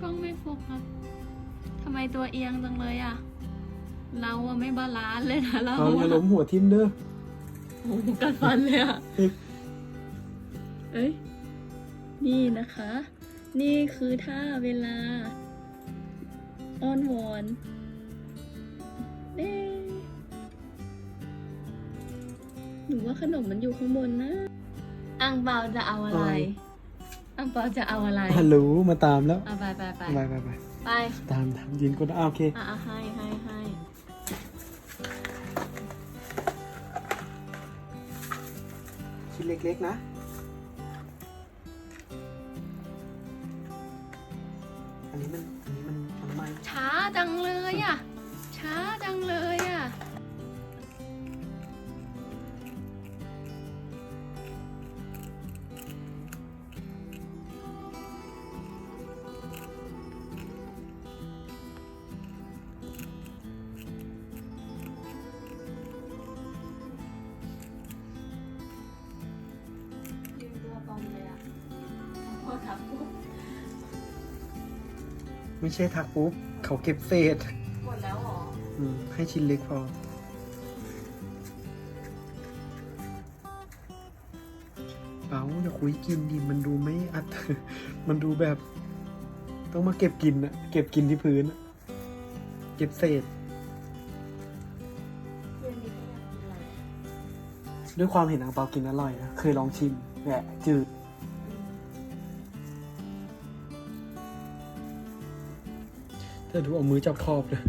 กล้องไม่โฟกัสทำไมตัวเอียงจังเลยอะเราอะไม่บาลานซ์เลยนะเราเอาอย่าล้มหัวทิ่มเด้อโอ้โหกัดฟันเลยอะเอ้ย นี่นะคะ นี่คือท่าเวลา อ้อนวอนเด้หนูว่าขนมมันอยู่ข้างบนนะ อังเปาจะเอาอะไรอั งเปาจะเอาอะไรฮัลโหลมาตามแล้วเอาไปไปไปไปไปไปไปตามตามยินก็ได้อะโอเคอะอะให้ให้ให้ชิ้นเล็กๆนะอันนี้มันอันนี้มันมันไม่ช้าจังเลยอะช้าจังเลยอะ ไม่ใช่ทักปุ๊บ เขาเก็บเศษหมดแล้วเหรออืมให้ชิ้นเล็กพอ เปาอย่าคุยกินดิมันดูไม่อัด มันดูแบบ ต้องมาเก็บกินอะเก็บกินที่พื้นอะเก็บเศษเย็นนี้ก็อยากกินอะไรด้วยความเห็นอังเปากินอร่อยนะ เคยลองชิมแหละจืด เธอดูเอามือจับขอบเลย